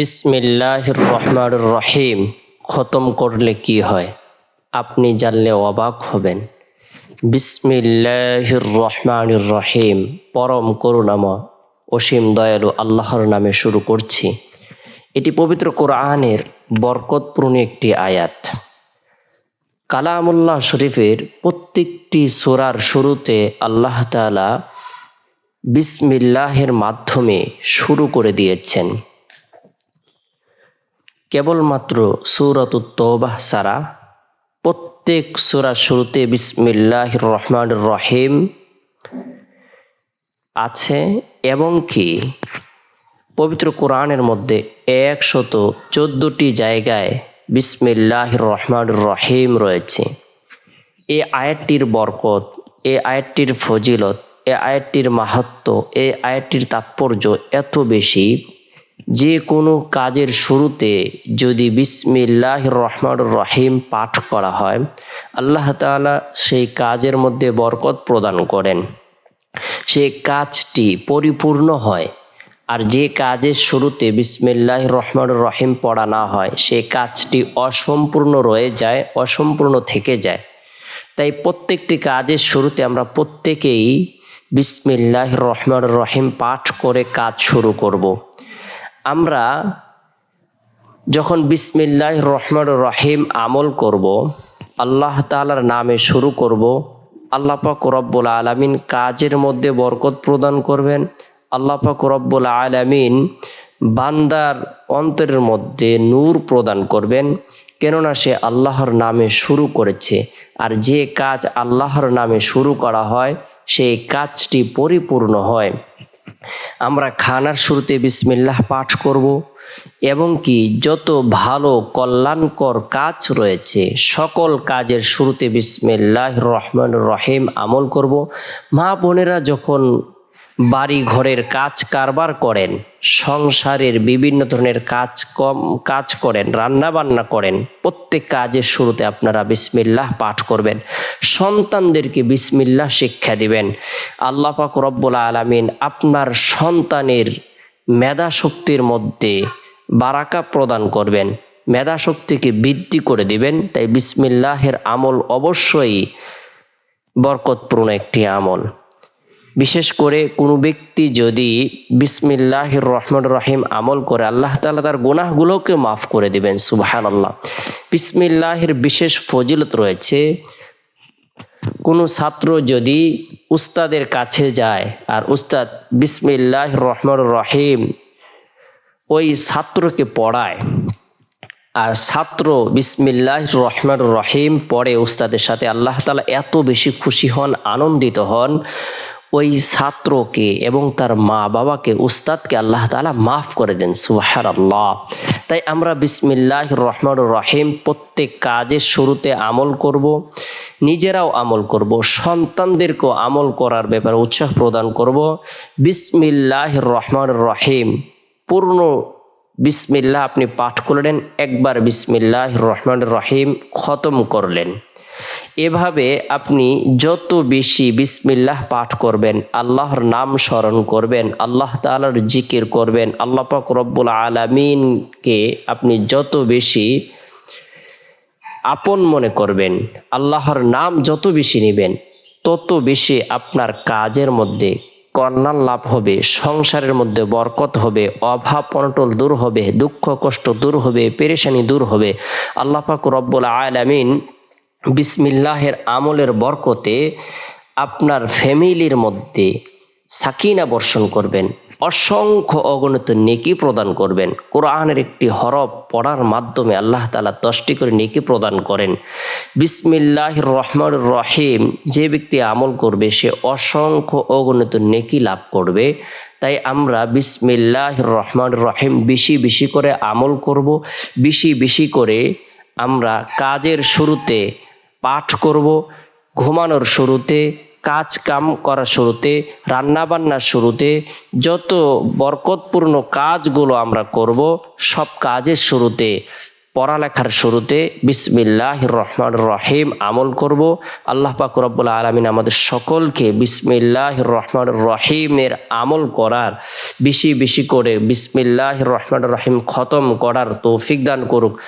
বিসমিল্লাহির রহমানুর রহিম খতম করলে কি হয়? আপনি জানলে অবাক হবেন। বিসমিল্লাহির রহমানুর রহিম পরম করুণাময়, অসীম দয়ালু আল্লাহর নামে শুরু করছি। এটি পবিত্র কোরআনের বরকতপূর্ণ একটি আয়াত। কালামুল্লাহ শরীফের প্রত্যেকটি সোরার শুরুতে আল্লাহ তাআলা বিসমিল্লাহের মাধ্যমে শুরু করে দিয়েছেন। কেবলমাত্র সুরত তৌবাহ সারা প্রত্যেক সুরার শুরুতে বিসমিল্লাহ রহমান রহিম আছে এবং কি? পবিত্র কোরআনের মধ্যে একশত চোদ্দোটি জায়গায় বিসমিল্লাহ রহমান রহিম রয়েছে। এই আয়াতটির বরকত এই আয়াতটির ফজিলত, এ আয়াতটির মাহাত্ম এই আয়াতটির তাৎপর্য এত বেশি যে কোনো কাজের শুরুতে যদি বিসমিল্লাহ রহমান রহিম পাঠ করা হয়, আল্লাহ তাআলা সেই কাজের মধ্যে বরকত প্রদান করেন সেই কাজটি পরিপূর্ণ হয় আর যে কাজের শুরুতে বিসমিল্লাহ রহমান রহিম পড়া না হয় সেই কাজটি অসম্পূর্ণ রয়ে যায়, অসম্পূর্ণ থেকে যায় তাই প্রত্যেকটি কাজের শুরুতে আমরা প্রত্যেকেই বিসমিল্লাহ রহমান রহিম পাঠ করে কাজ শুরু করব। আমরা যখন বিসমিল্লাহ রহমান রহিম আমল করব, আল্লাহ তালার নামে শুরু করব, আল্লাহ পাক রব্বুল আলমিন কাজের মধ্যে বরকত প্রদান করবেন, আল্লাহ পাক রব্বুল আলমিন বান্দার অন্তরের মধ্যে নূর প্রদান করবেন, কেননা সে আল্লাহর নামে শুরু করেছে। আর যে কাজ আল্লাহর নামে শুরু করা হয়, সেই কাজটি পরিপূর্ণ হয়। আমরা খানার শুরুতে বিসমিল্লাহ পাঠ করব এবং কি যত ভালো কল্যাণকর কাজ রয়েছে, সকল কাজের শুরুতে বিসমিল্লাহ রহমান রহিম আমল করব। মা বোনেরা যখন বাড়ি ঘরের কাজ কারবার করেন, সংসারের বিভিন্ন ধরনের কাজ কম, কাজ করেন রান্না বান্না করেন, প্রত্যেক কাজের শুরুতে আপনারা বিসমিল্লাহ পাঠ করবেন, সন্তানদেরকে বিসমিল্লাহ শিক্ষা দিবেন। আল্লাহ পাক রব্বুল আলমিন আপনার সন্তানের মেধা শক্তির মধ্যে বারাকা প্রদান করবেন মেধা শক্তিকে বৃদ্ধি করে দিবেন, তাই বিসমিল্লাহের আমল অবশ্যই বরকতপূর্ণ একটি আমল। বিশেষ করে কোনো ব্যক্তি যদি বিসমিল্লাহ রহমান রহিম আমল করে, আল্লাহ তালা তার গুনাহগুলোকে মাফ করে দিবেন সুবাহান আল্লাহ বিসমিল্লাহের বিশেষ ফজিলত রয়েছে, কোনো ছাত্র যদি উস্তাদের কাছে যায় আর উস্তাদ বিসমিল্লাহ রহমান রহিম ওই ছাত্রকে পড়ায় আর ছাত্র বিসমিল্লাহ রহমান রহিম পড়ে উস্তাদের সাথে, আল্লাহ তালা এত বেশি খুশি হন, আনন্দিত হন ওই ছাত্রকে এবং তার মা বাবাকে উস্তাদকে আল্লাহ তালা মাফ করে দেন সুহার আল্লাহ তাই আমরা বিসমিল্লাহ রহমান রহিম প্রত্যেক কাজের শুরুতে আমল করব, নিজেরাও আমল করব, সন্তানদেরকেও আমল করার ব্যাপারে উৎসাহ প্রদান করব। বিসমিল্লাহ রহমান রহিম, পূর্ণ বিসমিল্লাহ আপনি পাঠ করলেন, একবার বিসমিল্লাহ রহমান রহিম খতম করলেন। এভাবে আপনি যত বেশি বিসমিল্লাহ পাঠ করবেন, আল্লাহর নাম স্মরণ করবেন, আল্লাহ তালার জিকির করবেন, আল্লাহ পাক রব্বুল আলমিনকে আপনি যত বেশি আপন মনে করবেন, আল্লাহর নাম যত বেশি নেবেন, তত বেশি আপনার কাজের মধ্যে কল্যাণ লাভ হবে, সংসারের মধ্যে বরকত হবে, অভাব অনটল দূর হবে, দুঃখ কষ্ট দূর হবে, পেরেশানি দূর হবে। আল্লাহ পাক রব্বুল আলামিন বিসমিল্লাহের আমলের বরকতে আপনার ফ্যামিলির মধ্যে সাকিনা বর্ষণ করবেন, অসংখ্য অগণিত নেকি প্রদান করবেন। কোরআনের একটি হরফ পড়ার মাধ্যমে আল্লাহ তালা দশটি করে নেকি প্রদান করেন। বিসমিল্লাহ রহমান রহিম, যে ব্যক্তি আমল করবে, সে অসংখ্য অগণিত নেকি লাভ করবে। তাই আমরা বিসমিল্লাহ রহমান রহিম বেশি বেশি করে আমল করব, বেশি বেশি করে আমরা কাজের শুরুতে পাঠ করব। ঘুমানোর শুরুতে কাজ কাম করার শুরুতে, রান্নাবান্নার শুরুতে, যত বরকতপূর্ণ কাজগুলো আমরা করব, সব কাজের শুরুতে, পড়ালেখার শুরুতে বিসমিল্লাহ রহমান রহিম আমল করব। আল্লাহ পাক রব্বুল আলমিন আমাদের সকলকে বিসমিল্লাহ রহমান রহিমের আমল করার, বেশি বেশি করে বিসমিল্লাহ রহমান রহিম খতম করার তৌফিক দান করুক।